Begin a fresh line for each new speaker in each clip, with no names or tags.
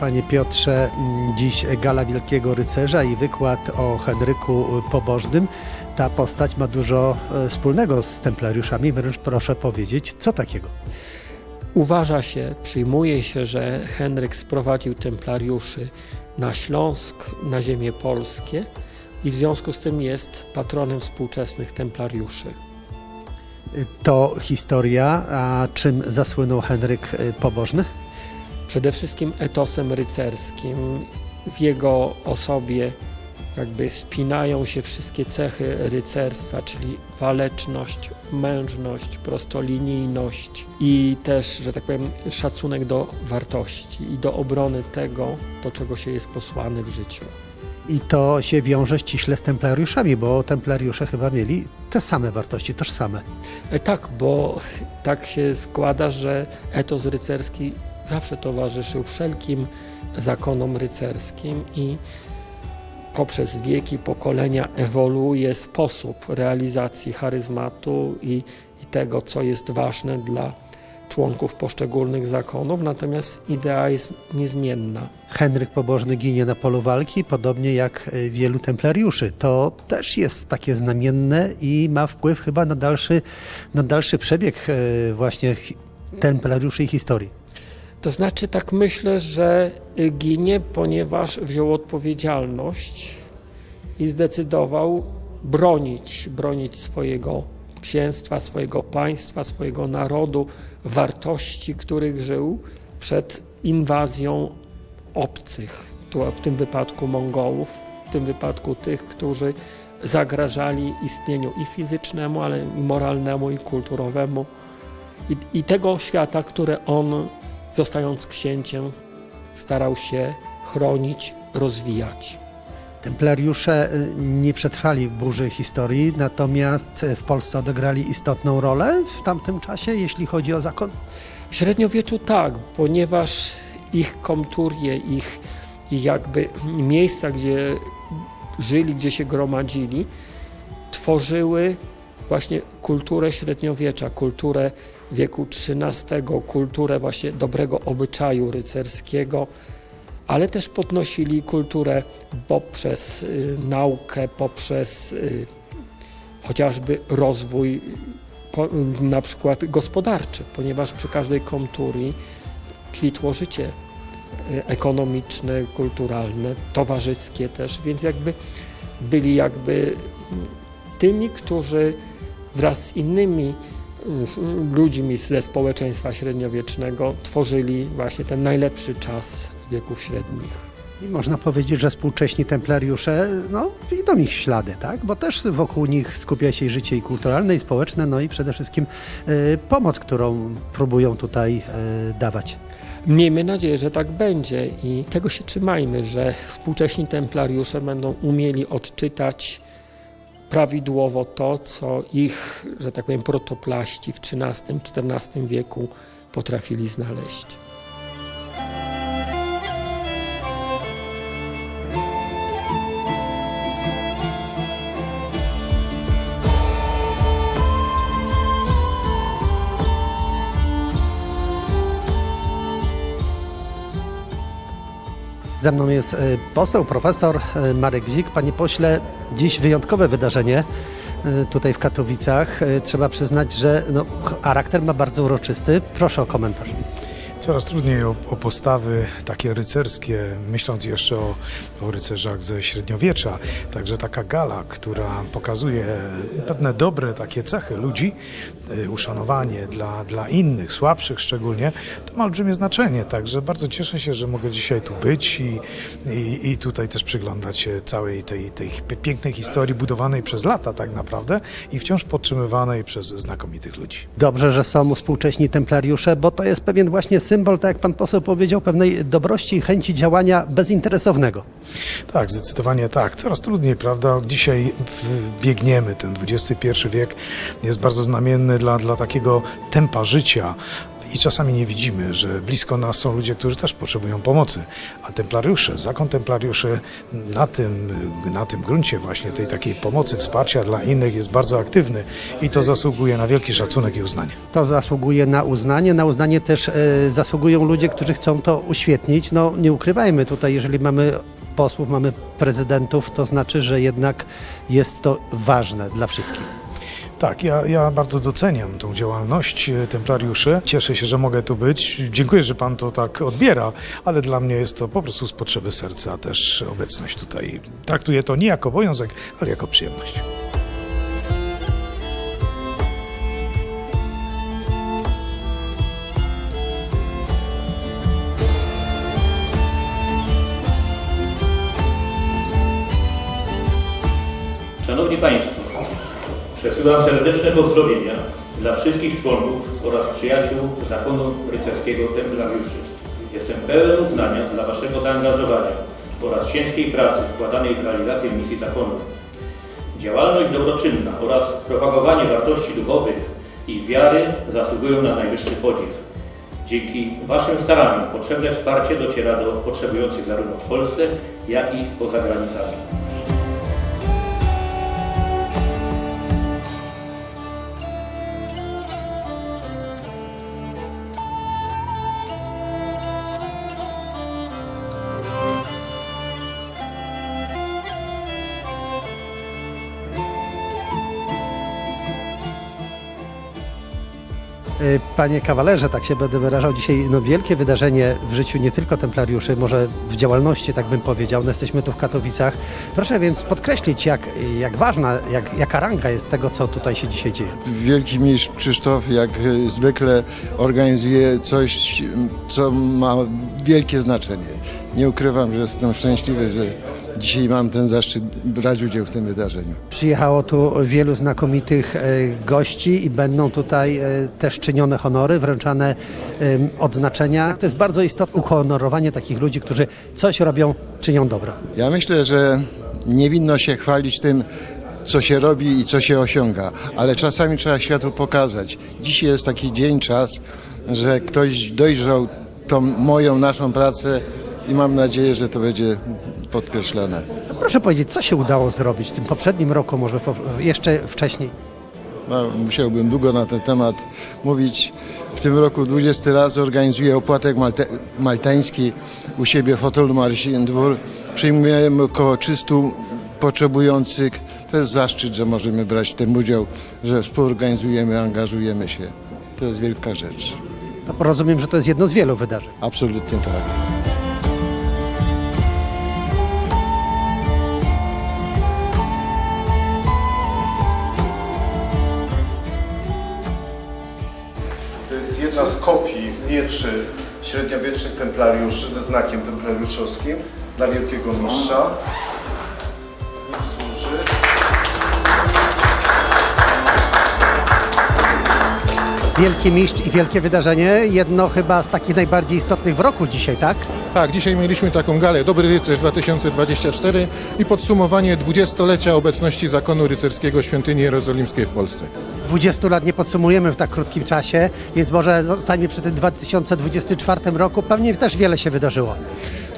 Panie Piotrze, dziś Gala Wielkiego Rycerza i wykład o Henryku Pobożnym. Ta postać ma dużo e, wspólnego z templariuszami, wręcz proszę powiedzieć, co takiego?
Uważa się, przyjmuje się, że Henryk sprowadził templariuszy na Śląsk, na ziemię polskie i w związku z tym jest patronem współczesnych templariuszy.
To historia, a czym zasłynął Henryk e, Pobożny?
Przede wszystkim etosem rycerskim. W jego osobie jakby spinają się wszystkie cechy rycerstwa, czyli waleczność, mężność, prostolinijność i też, że tak powiem, szacunek do wartości i do obrony tego, do czego się jest posłany w życiu.
I to się wiąże ściśle z templariuszami, bo templariusze chyba mieli te same wartości, tożsame.
E, Tak, bo tak się składa, że etos rycerski zawsze towarzyszył wszelkim zakonom rycerskim i poprzez wieki, pokolenia ewoluuje sposób realizacji charyzmatu i, i tego, co jest ważne dla członków poszczególnych zakonów, natomiast idea jest niezmienna.
Henryk Pobożny ginie na polu walki, podobnie jak e, wielu templariuszy. To też jest takie znamienne i ma wpływ chyba na dalszy, na dalszy przebieg e, właśnie templariuszy i historii.
To znaczy, tak myślę, że ginie, ponieważ wziął odpowiedzialność i zdecydował bronić, bronić swojego księstwa, swojego państwa, swojego narodu, wartości, których żył przed inwazją obcych, tu w tym wypadku Mongołów, w tym wypadku tych, którzy zagrażali istnieniu i fizycznemu, ale i moralnemu, i kulturowemu i, i tego świata, które on, zostając księciem, starał się chronić, rozwijać.
Templariusze e, nie przetrwali burzy historii, natomiast e, w Polsce odegrali istotną rolę w tamtym czasie, jeśli chodzi o zakon.
W średniowieczu tak, ponieważ ich komturie, ich, ich jakby miejsca, gdzie żyli, gdzie się gromadzili, tworzyły właśnie kulturę średniowiecza, kulturę wieku XIII, kulturę właśnie dobrego obyczaju rycerskiego, ale też podnosili kulturę poprzez y, naukę, poprzez y, chociażby rozwój po, na przykład gospodarczy, ponieważ przy każdej komturii kwitło życie y, ekonomiczne, kulturalne, towarzyskie też, więc jakby byli jakby tymi, którzy wraz z innymi y, z ludźmi ze społeczeństwa średniowiecznego tworzyli właśnie ten najlepszy czas wieków średnich.
I można powiedzieć, że współcześni templariusze, no, idą ich ślady, tak? Bo też wokół nich skupia się życie i kulturalne, i społeczne, no i przede wszystkim e, pomoc, którą próbują tutaj e, dawać.
Miejmy nadzieję, że tak będzie i tego się trzymajmy, że współcześni templariusze będą umieli odczytać prawidłowo to, co ich, że tak powiem, protoplaści w XIII-XIV wieku potrafili znaleźć.
Ze mną jest e, poseł, profesor e, Marek Zik. Panie pośle, dziś wyjątkowe wydarzenie e, tutaj w Katowicach. Trzeba przyznać, że no, charakter ma bardzo uroczysty. Proszę o komentarz.
Coraz trudniej o, o postawy takie rycerskie, myśląc jeszcze o, o rycerzach ze średniowiecza. Także taka gala, która pokazuje pewne dobre takie cechy ludzi, y, uszanowanie dla, dla innych, słabszych szczególnie, to ma olbrzymie znaczenie. Także bardzo cieszę się, że mogę dzisiaj tu być i, i, i tutaj też przyglądać się całej tej, tej pięknej historii budowanej przez lata tak naprawdę i wciąż podtrzymywanej przez znakomitych ludzi.
Dobrze, że są współcześni templariusze, bo to jest pewien właśnie symbol, tak jak pan poseł powiedział, pewnej dobrości i chęci działania bezinteresownego.
Tak, zdecydowanie tak. Coraz trudniej, prawda? Dzisiaj biegniemy, ten XXI wiek jest bardzo znamienny dla, dla takiego tempa życia i czasami nie widzimy, że blisko nas są ludzie, którzy też potrzebują pomocy. A templariusze, zakon templariuszy na tym, na tym gruncie właśnie tej takiej pomocy, wsparcia dla innych jest bardzo aktywny i to zasługuje na wielki szacunek i uznanie.
To zasługuje na uznanie. Na uznanie też e, zasługują ludzie, którzy chcą to uświetnić. No nie ukrywajmy tutaj, jeżeli mamy posłów, mamy prezydentów, to znaczy, że jednak jest to ważne dla wszystkich.
Tak, ja, ja bardzo doceniam tą działalność e, templariuszy. Cieszę się, że mogę tu być. Dziękuję, że pan to tak odbiera, ale dla mnie jest to po prostu z potrzeby serca też obecność tutaj. Traktuję to nie jako obowiązek, ale jako przyjemność.
Szanowni Państwo, przesyłam serdeczne pozdrowienia dla wszystkich członków oraz przyjaciół Zakonu Rycerskiego Templariuszy. Jestem pełen uznania dla Waszego zaangażowania oraz ciężkiej pracy wkładanej w realizację misji zakonu. Działalność dobroczynna oraz propagowanie wartości duchowych i wiary zasługują na najwyższy podziw. Dzięki Waszym staraniom potrzebne wsparcie dociera do potrzebujących zarówno w Polsce, jak i poza granicami.
Panie kawalerze, tak się będę wyrażał dzisiaj, no wielkie wydarzenie w życiu nie tylko templariuszy, może w działalności, tak bym powiedział. No jesteśmy tu w Katowicach. Proszę więc podkreślić, jak, jak ważna, jak, jaka ranga jest tego, co tutaj się dzisiaj dzieje.
Wielki mistrz Krzysztof jak e, zwykle organizuje coś, co ma wielkie znaczenie. Nie ukrywam, że jestem szczęśliwy, że dzisiaj mam ten zaszczyt brać udział w tym wydarzeniu.
Przyjechało tu wielu znakomitych e, gości i będą tutaj e, też czynione honory, wręczane odznaczenia. To jest bardzo istotne uhonorowanie takich ludzi, którzy coś robią, czynią dobro.
Ja myślę, że nie winno się chwalić tym, co się robi i co się osiąga, ale czasami trzeba światu pokazać. Dzisiaj jest taki dzień, czas, że ktoś dojrzał tą moją, naszą pracę i mam nadzieję, że to będzie podkreślone.
No proszę powiedzieć, co się udało zrobić w tym poprzednim roku, może po, jeszcze wcześniej?
No, musiałbym długo na ten temat mówić. W tym roku 20 raz organizuję opłatek malte, maltański u siebie w hotelu Marsin Dwór. Przyjmujemy około 300 potrzebujących. To jest zaszczyt, że możemy brać w tym udział, że współorganizujemy, angażujemy się. To jest wielka rzecz.
Rozumiem, że to jest jedno z wielu wydarzeń.
Absolutnie tak.
To jest jedna z kopii mieczy średniowiecznych templariuszy ze znakiem templariuszowskim dla wielkiego mistrza.
Wielki mistrz i wielkie wydarzenie, jedno chyba z takich najbardziej istotnych w roku dzisiaj, tak?
Tak, dzisiaj mieliśmy taką galę Dobry Rycerz 2024 i podsumowanie 20-lecia obecności zakonu rycerskiego Świątyni Jerozolimskiej w Polsce.
20 lat nie podsumujemy w tak krótkim czasie, więc może zostańmy przy tym 2024 roku. Pewnie też wiele się wydarzyło.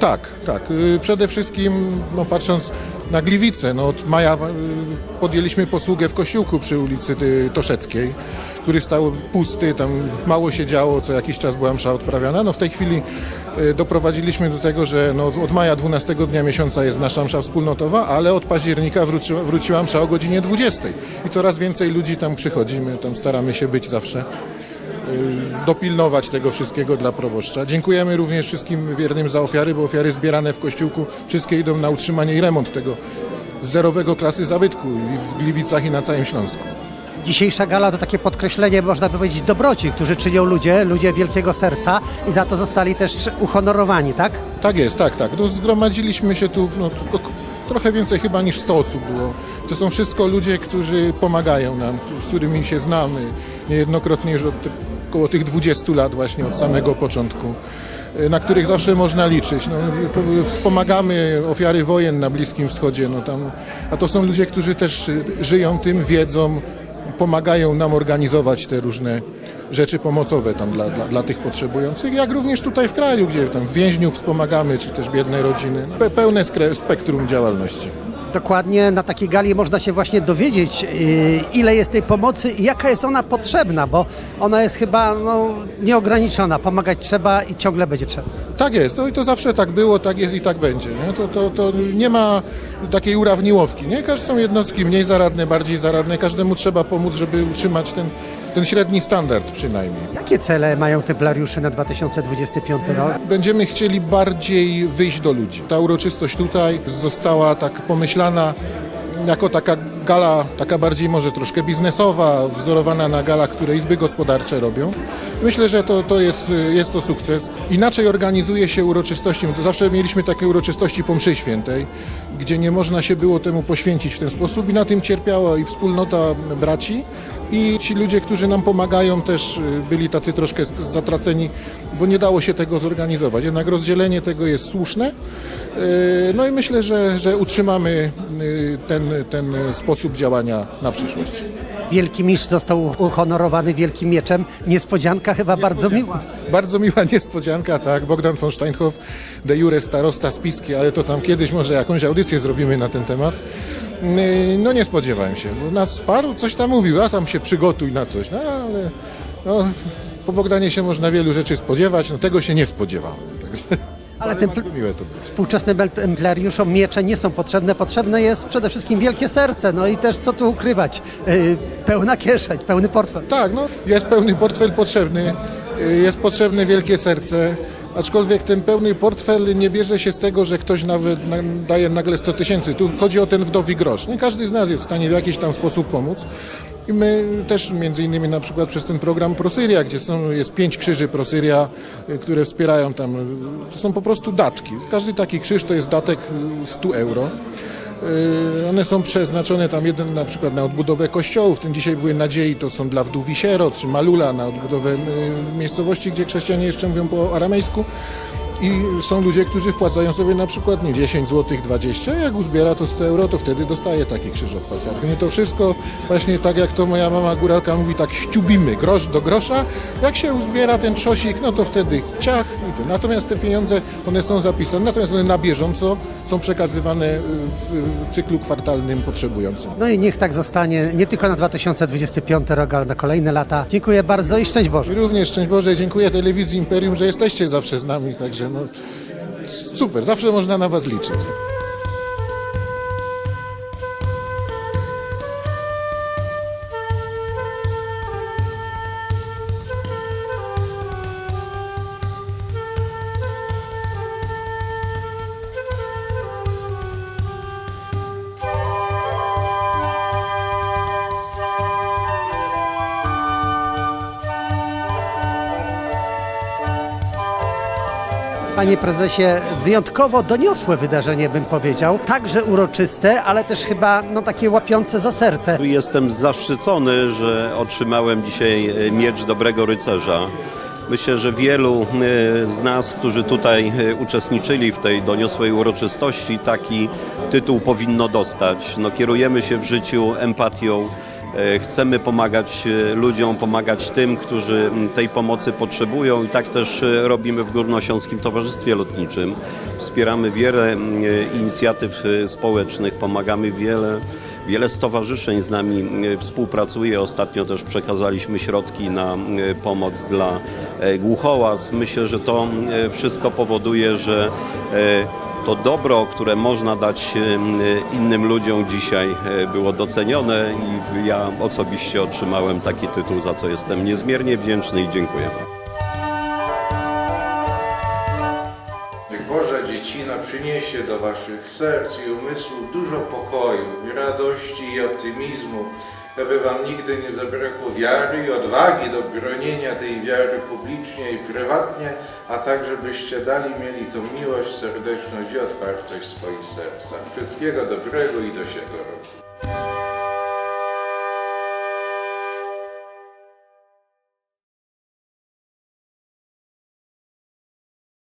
Tak, tak. y, Przede wszystkim no, patrząc na Gliwice, no, od maja y, podjęliśmy posługę w Kościółku przy ulicy y, Toszeckiej, który stał pusty, tam mało się działo, co jakiś czas była msza odprawiana. No, w tej chwili doprowadziliśmy do tego, że no, od maja 12 dnia miesiąca jest nasza msza wspólnotowa, ale od października wróciła, wróciła msza o godzinie 20 i coraz więcej ludzi tam przychodzi, my tam staramy się być zawsze dopilnować tego wszystkiego dla proboszcza. Dziękujemy również wszystkim wiernym za ofiary, bo ofiary zbierane w kościółku wszystkie idą na utrzymanie i remont tego zerowego klasy zabytku i w Gliwicach i na całym Śląsku.
Dzisiejsza gala to takie podkreślenie, można by powiedzieć, dobroci, którzy czynią ludzie, ludzie wielkiego serca i za to zostali też uhonorowani, tak?
Tak jest, tak, tak. No, zgromadziliśmy się tu no, trochę więcej chyba niż 100 osób było. To są wszystko ludzie, którzy pomagają nam, z którymi się znamy niejednokrotnie już od około tych 20 lat właśnie od samego początku y, na których zawsze można liczyć. No, po- wspomagamy ofiary wojen na Bliskim Wschodzie, no tam, a to są ludzie, którzy też żyją tym, wiedzą, pomagają nam organizować te różne rzeczy pomocowe tam dla, dla, dla tych potrzebujących, jak również tutaj w kraju, gdzie tam więźniów wspomagamy, czy też biedne rodziny. Pe- Pełne spektrum działalności.
Dokładnie na takiej gali można się właśnie dowiedzieć, yy, ile jest tej pomocy i jaka jest ona potrzebna, bo ona jest chyba no, nieograniczona. Pomagać trzeba i ciągle będzie trzeba.
Tak jest, no i to zawsze tak było, tak jest i tak będzie. Nie? To, to, to nie ma takiej urawniłowki. Nie? Każdy są jednostki mniej zaradne, bardziej zaradne. Każdemu trzeba pomóc, żeby utrzymać ten, ten średni standard przynajmniej.
Jakie cele mają templariusze na 2025 rok?
Będziemy chcieli bardziej wyjść do ludzi. Ta uroczystość tutaj została tak pomyślana jako taka gala, taka bardziej może troszkę biznesowa, wzorowana na galach, które izby gospodarcze robią. Myślę, że to, to jest, jest to sukces. Inaczej organizuje się uroczystości. To zawsze mieliśmy takie uroczystości po mszy świętej, gdzie nie można się było temu poświęcić w ten sposób i na tym cierpiała i wspólnota braci, i ci ludzie, którzy nam pomagają, też y, byli tacy troszkę zatraceni, bo nie dało się tego zorganizować. Jednak rozdzielenie tego jest słuszne. Y, No i myślę, że, że utrzymamy y, ten, ten sposób działania na przyszłość.
Wielki mistrz został uhonorowany wielkim mieczem. Niespodzianka chyba bardzo miła.
Bardzo miła niespodzianka, tak. Bogdan von Steinhoff, de jure starosta z Piski, ale to tam kiedyś może jakąś audycję zrobimy na ten temat. Yy, No nie spodziewałem się, bo nas paru coś tam mówił, a tam się przygotuj na coś, no ale no, po Bogdanie się można wielu rzeczy spodziewać, no tego się nie spodziewałem. Także,
Ale
ale bardzo miłe to było.
współczesnym templariuszom miecze nie są potrzebne. Potrzebne jest przede wszystkim wielkie serce. No i też co tu ukrywać? Yy, pełna kieszeń, pełny portfel.
Tak, no, jest pełny portfel potrzebny, y, jest potrzebne wielkie serce, aczkolwiek ten pełny portfel nie bierze się z tego, że ktoś nawet na, daje nagle 100 tysięcy. Tu chodzi o ten wdowi grosz. Nie każdy z nas jest w stanie w jakiś tam sposób pomóc. I my też między innymi na przykład przez ten program Prosyria, gdzie są, jest pięć krzyży Prosyria, y, które wspierają tam, y, to są po prostu datki. Każdy taki krzyż to jest datek y, 100 euro. Yy, One są przeznaczone tam jeden na przykład na odbudowę kościołów, w tym dzisiaj były nadziei, to są dla wdów i sierot, czy Malula na odbudowę miejscowości, gdzie chrześcijanie jeszcze mówią po aramejsku. I są ludzie, którzy wpłacają sobie na przykład nie 10 zł, 20, jak uzbiera to 100 euro, to wtedy dostaje taki krzyż od patriarchy. My to wszystko właśnie tak jak to moja mama góralka mówi, tak ściubimy grosz do grosza. Jak się uzbiera ten trzosik, no to wtedy ciach i to. Natomiast te pieniądze, one są zapisane, natomiast one na bieżąco są przekazywane w cyklu kwartalnym potrzebującym.
No i niech tak zostanie nie tylko na 2025 rok, ale na kolejne lata. Dziękuję bardzo i szczęść Boże.
Również szczęść Boże, dziękuję telewizji Imperium, że jesteście zawsze z nami, także no, super, zawsze można na was liczyć.
Panie prezesie, wyjątkowo doniosłe wydarzenie bym powiedział. Także uroczyste, ale też chyba no, takie łapiące za serce.
Jestem zaszczycony, że otrzymałem dzisiaj e, miecz dobrego rycerza. Myślę, że wielu e, z nas, którzy tutaj e, uczestniczyli w tej doniosłej uroczystości, taki tytuł powinno dostać. No, kierujemy się w życiu empatią. E, Chcemy pomagać e, ludziom, pomagać tym, którzy tej pomocy potrzebują i tak też e, robimy w Górnośląskim Towarzystwie Lotniczym. Wspieramy wiele inicjatyw społecznych, pomagamy wiele Wiele stowarzyszeń z nami współpracuje. Ostatnio też przekazaliśmy środki na pomoc dla głuchołaz. Myślę, że to wszystko powoduje, że to dobro, które można dać e, innym ludziom dzisiaj e, było docenione i ja osobiście otrzymałem taki tytuł, za co jestem niezmiernie wdzięczny i dziękuję.
Boża dziecina przyniesie do waszych serc i umysłów dużo pokoju, radości i optymizmu, aby wam nigdy nie zabrakło wiary i odwagi do bronienia tej wiary publicznie i prywatnie, a także byście dali mieli tą miłość, serdeczność i otwartość swoich sercach. Wszystkiego dobrego i do siebie roku.